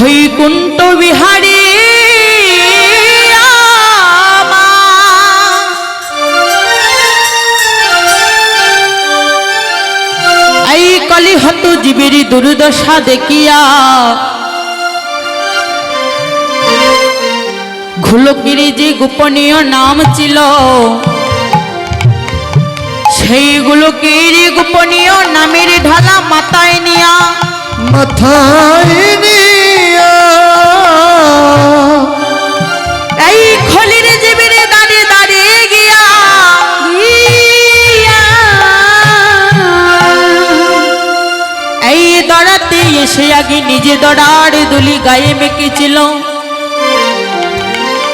বৈকুণ্ঠ বিহারী। এই কলিহত জীবের দুর্দশা দেখিয়া। ঘুলকিরি যে গোপনীয় নাম ছিল। সেইগুলোকির গোপনীয় নামের ঢালা মাথায় নিয়া। মাথায় নিয়া এই খলির দাঁড়িয়ে দাঁড়িয়ে। এই দড়াতে এসে আগে নিজে দুলি গায়ে মেকেছিল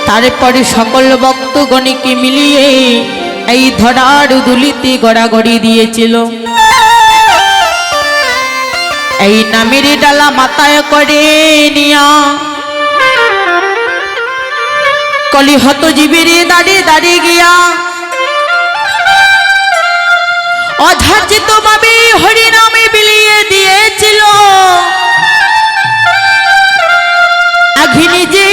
তারপরে সকল ভক্তগণকে মিলিয়ে এই ধরার দুলিতে গড়াগড়ি দিয়েছিল। এই নামের ডালা মাথায় করে নিয়া। কলি হত জীবিরে দাঁড়িয়ে দাঁড়িয়ে গিয়া। অধার্জিত ভাবে হরি নামে বিলিয়ে দিয়েছিল। আঘি নিজে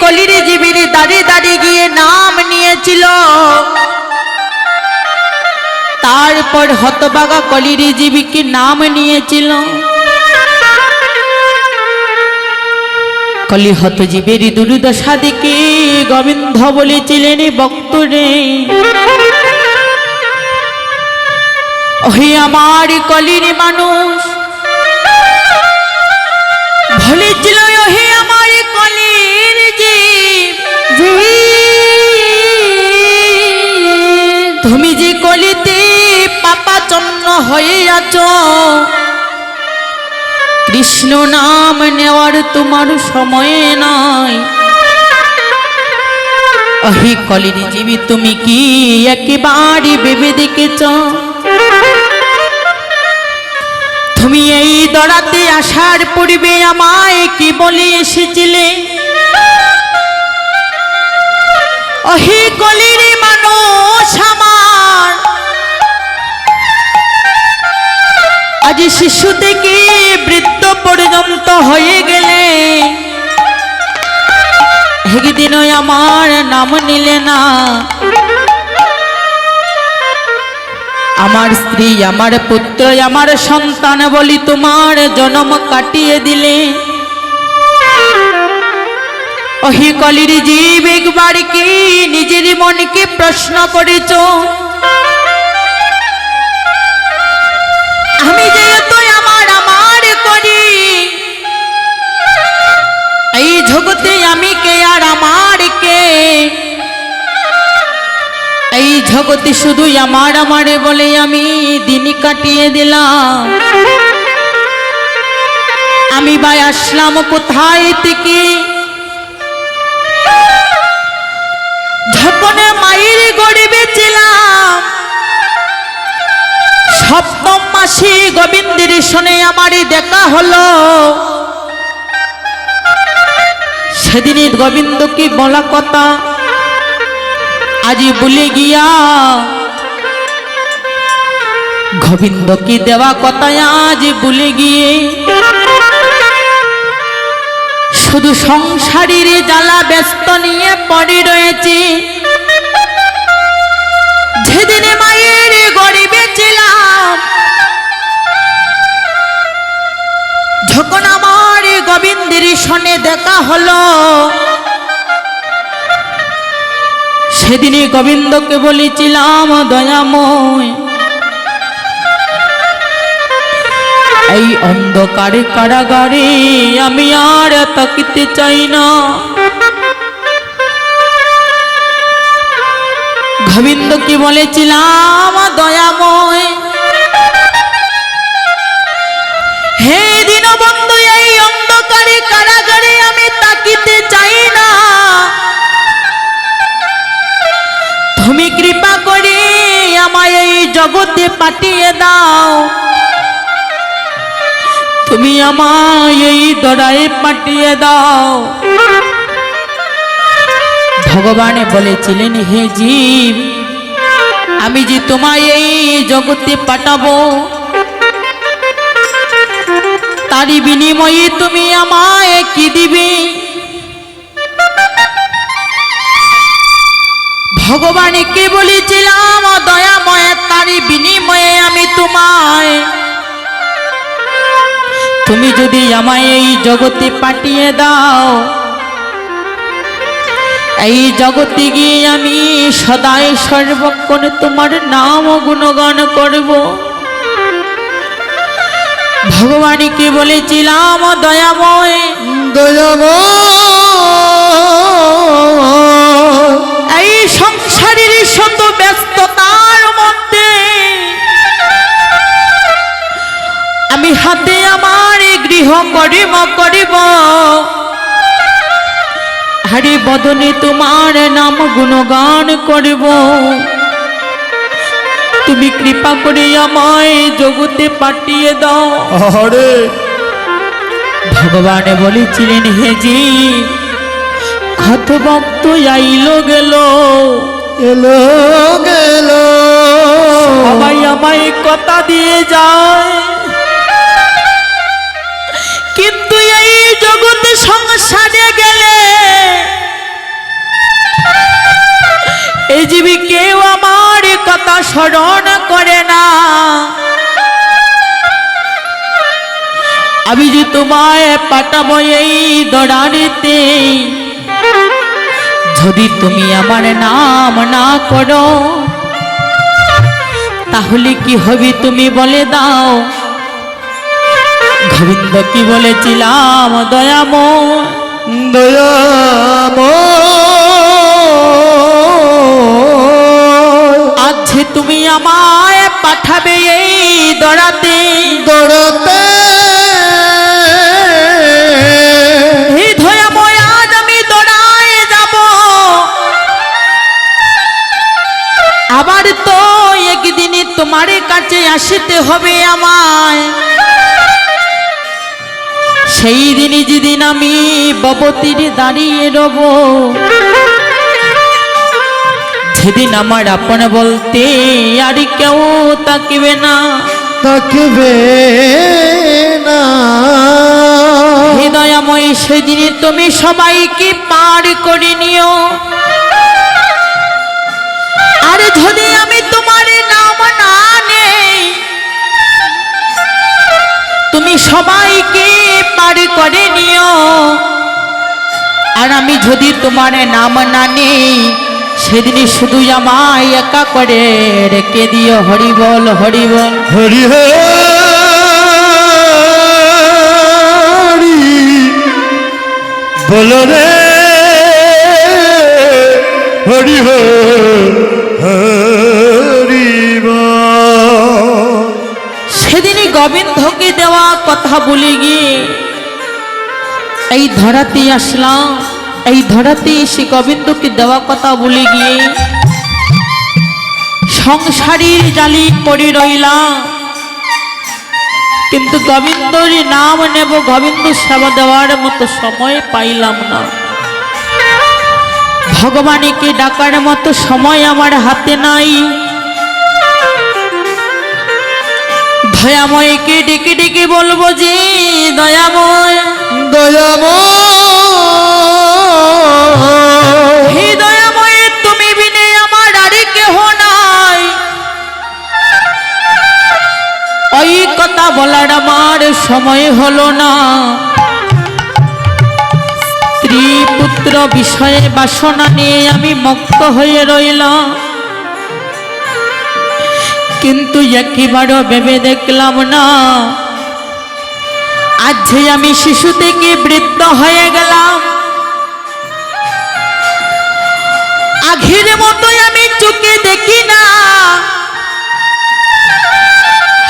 কলির জীবিরে দাঁড়িয়ে দাঁড়িয়ে গিয়ে নাম নিয়েছিল। তারপর হতবাগা কলির জীবীকে নাম নিয়েছিল। কলি হত জীবের দুর্দশা দেখে গোবিন্দ বলেছিলেন বক্তরে ওহে আমার কলির মানুষ, বলেছিল ওহে আমার কলির জীব, তুমি যে কলিতে পাপাচন্ন হয়ে আছো কৃষ্ণ নাম নেওয়ার তোমার সময় নাই। অহি কলির জীবী, তুমি কি একেবারে ভেবে দেখেছ? তুমি এই দড়াতে আসার পূর্বে আমায় কি বলে এসেছিলে? অহি কলির মানুষ আমার। আজ শিশু থেকে পর্যন্ত হয়ে গেলে, একদিন আমার নাম নিলে না। আমার স্ত্রী, আমার পুত্র, আমার সন্তান বলি তোমার জন্ম কাটিয়ে দিলে। কলির জীব একবার কি নিজের মনকে প্রশ্ন করেছ? জগতে আমি কে আর আমার কে? এই জগতে শুধু আমার, আমারে বলে আমি দিন কাটিয়ে দিলাম। আমি ভাই আসলাম কোথায় থেকে? যখন মায়ের গরিবে ছিলাম সপ্তম মাসে গোবিন্দের শোনে আমারই দেখা হলো। সেদিনই গোবিন্দকে বলা কথা। আজি ভুলে গিয়া, গোবিন্দকে দেওয়া কথা আজ ভুলে গিয়ে, শুধু সংসারের জ্বালা ব্যস্ত নিয়ে পড়ে রয়েছে। যেদিনে মায়ের গরিবে ছিলাম সেদিনে গোবিন্দকে বলেছিলাম, দয়াময়, এই অন্ধকারে কারাগারে আমি আর তাকিতে চাই না। গোবিন্দকে বলেছিলাম, দয়াময় জগতে পাঠিয়ে দাও। তুমি আমায় এই দড়ায় পাঠিয়ে দাও। ভগবান বলেছিলেন, হে জীব, আমি যে তোমায় এই জগতে পাঠাবো, তারই বিনিময়ে তুমি আমায় কি ভগবানকে বলেছিলাম, দয়াময়, তারই বিনিময়ে আমি তোমায়। তুমি যদি আমায় এই জগতে পাঠিয়ে দাও, এই জগতে গিয়ে আমি সদাই সর্বক্ষণ তোমার নাম গুণগান করব। ভগবানকে বলেছিলাম, দয়াময়। দয়াময়। সংসারের শত ব্যস্ততার মধ্যে আমি হাতে আমার গৃহ করিব করিব। হরি বদনে তোমার নাম গুণগান করিব। তুমি কৃপা করে আমায় জগতে পাঠিয়ে দাও। হরে ভগবান বলেছিলেন হে জি কত ভক্ত আইলো গেল। এলো, গেল। সবাই আমায় কথা দিয়ে যায়। কিন্তু এই জগতে সংসারে গেলে এই জীবী কেউ আমার কথা স্মরণ করে না। আমি যে তোমায় পাঠাবো এই দড়ানিতে যদি তুমি আমার নাম না করো, তাহলে কি হবে তুমি বলে দাও? গোবিন্দ কি বলেছিলাম দয়াম দয়াময়। আসতে হবে আমায়। সেই দিনই যেদিন আমি ববতীর দাঁড়িয়ে রব সেদিন আমার আপন বলতে আর কেউ তাকিবে না। তাকবে না। হৃদয়ময় সেদিনে তুমি সবাইকে পার করে নিও। আর যদি সবাইকে পার করে নিও। আর আমি যদি তোমার নাম না নেই সেদিনই শুধু আমায় একা করে রেখে দিও। হরিবল হরিবল হরি বল। হরি বল রে। হরি হরি বল। গোবিন্দকে দেওয়া কথা বলে গিয়ে এই ধরাতে আসলাম। এই ধরাতে এসে গোবিন্দকে দেওয়া কথা বলে গিয়ে সংসারীর জালি পড়ে রইলাম। কিন্তু গোবিন্দর নাম নেব, গোবিন্দ সেবা দেওয়ার মতো সময় পাইলাম না। ভগবানকে ডাকার মতো সময় আমার হাতে নাই। দয়াময়কে ডেকে ডেকে বলব যে দয়াময়। দয়াময়। হে দয়াময় তুমি বিনে আমার আরে কেহ নাই। ওই কথা বলার আমার সময় হলো না। স্ত্রী পুত্র বিষয়ে বাসনা নিয়ে আমি মুক্ত হয়ে রইলাম। কিন্তু একেবারও ভেবে দেখলাম না। আজ আমি শিশু থেকে বৃদ্ধ হয়ে গেলাম আঘের মতোই আমি চোখে দেখি না।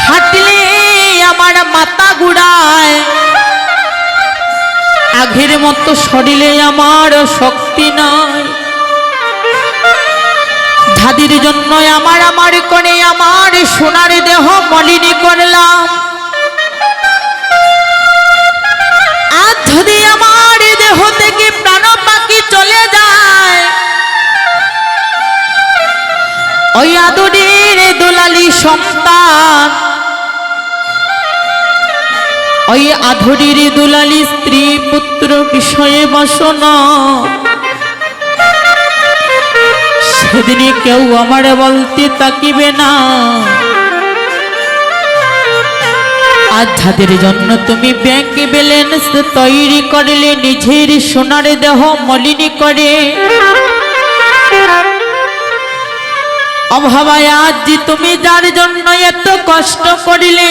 হাঁটলে আমার মাথা ঘুরায় আঘের মতো শরীরে আমার শক্তি নাই। ধাদির জন্য আমার আমার করে আমার সোনার দেহ মলিনী করলাম। যদি আমার দেহ থেকে প্রাণ পাখি চলে যায়, ওই আদরের দোলালি সন্তান, ওই আধুরির দুলালি স্ত্রী পুত্র বিষয়ে বাসনা। সেদিনই কেউ আমার বলতে তাকিবে না। আজ যাদের জন্য তুমি ব্যাংক ব্যালেন্স তৈরি করলে, নিজের সোনার দেহ মলিনী করে। অভাবায় আজ তুমি যার জন্য এত কষ্ট করিলে,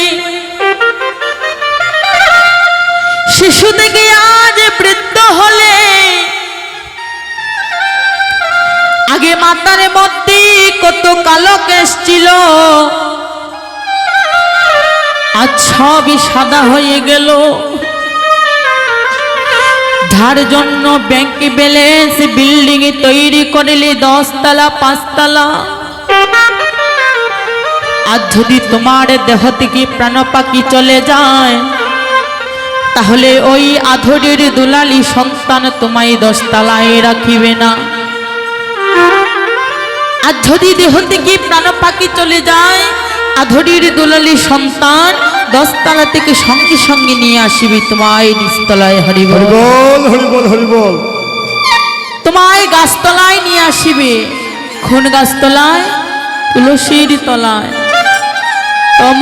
শিশু থেকে আজ বৃদ্ধ আগে মাতার মধ্যে কত কালো কেস ছিল। আজ সবই সাদা হয়ে গেল। যার জন্য ব্যাংক ব্যালেন্স বিল্ডিং তৈরি করলে দশতলা, পাঁচতলা। আর যদি তোমার দেহ থেকে প্রাণ পাখি চলে যায়, তাহলে ওই আধরের দুলালি সন্তান তোমায় দশতলায় রাখিবে না। আর যদি দেহ থেকে প্রাণ পাখি চলে যায়। আধরির দুলালি সন্তান দশতলা থেকে সঙ্গে সঙ্গে নিয়ে আসিবি তোমায় নিস্তলায় হরিব হরিবল হরিবল হরিবল। তোমায় গাছতলায় নিয়ে আসিবে। খুন গাছতলায় তুলসীর তলায়। তম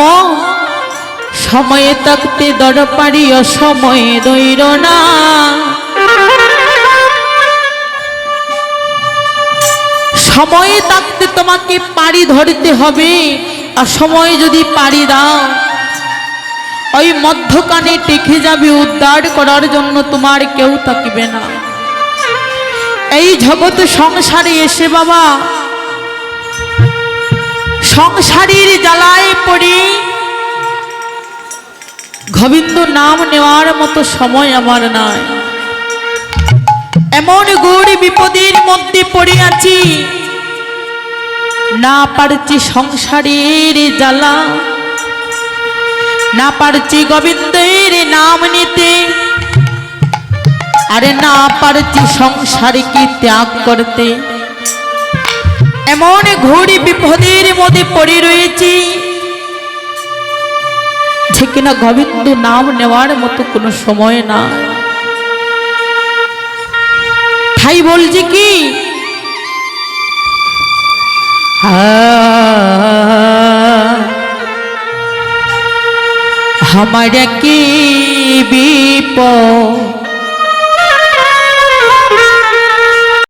সময়ে থাকতে দর পারি অসময়ে দৈর না সময়ে থাকতে তোমাকে পাড়ি ধরতে হবে, আর সময় যদি পাড়ি দাও, ওই মধ্যকানে টেকে যাবে উদ্ধার করার জন্য তোমার কেউ থাকিবে না। এই জগৎ সংসারে এসে বাবা, সংসারীর জ্বালায় পড়ে গোবিন্দ নাম নেওয়ার মতো সময় আমার নাই। এমন গৌর বিপদের মধ্যে পড়ে আছি না পারছি সংসারের জ্বালা, না পারছি গোবিন্দের নাম নিতে, আরে না পারছি সংসারকে ত্যাগ করতে। এমন ঘড়ি বিপদের মধ্যে পড়ে রয়েছি যে কিনা গোবিন্দ নাম নেওয়ার মতো কোনো সময় না তাই বলছি কি আমার কি বিপদ